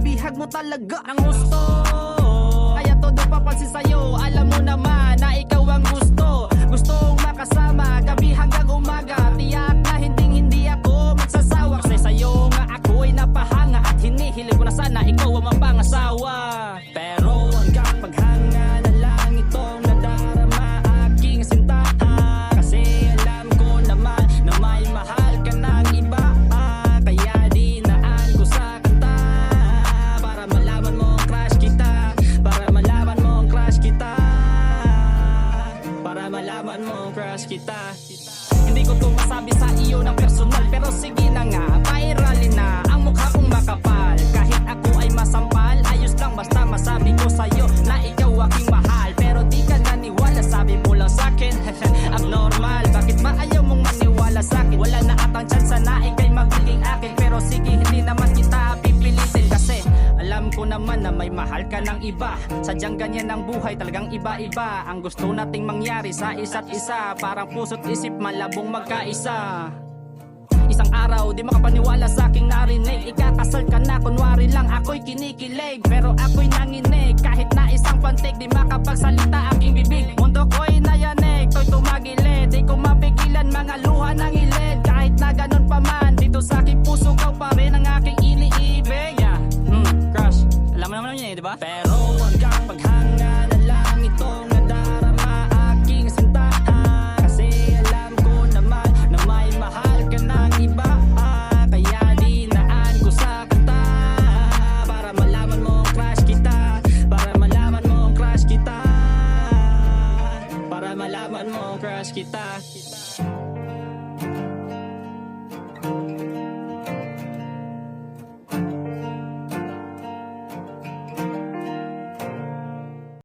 ako'y nabihag mo talaga Ang gusto. Kaya todo papansin sa'yo Alam mo naman na crush kita. Hindi ko to masabi sa iyo ng personal Pero sige na nga, viralin na Ang naman na may mahal ka ng iba. Sadyang ganyan ang buhay talagang iba-iba. Ang gusto nating mangyari sa isa't isa Parang puso't isip malabong magkaisa. Isang araw, di makapaniwala sa aking narinig. Ikakasal ka na, kunwari lang ako'y kinikilig. Pero ako'y nanginig, kahit na isang pantik Di makapagsalita aking bibig Mundo ko'y eh, di ba? Pero hanggang paghanga na lang itong nadarama aking sinta Kasi alam ko naman na may mahal ka ng iba ah, Kaya dinaan ko sa kanta. Para malaman mo crush kita. Para malaman mo crush kita. Para malaman mo crush kita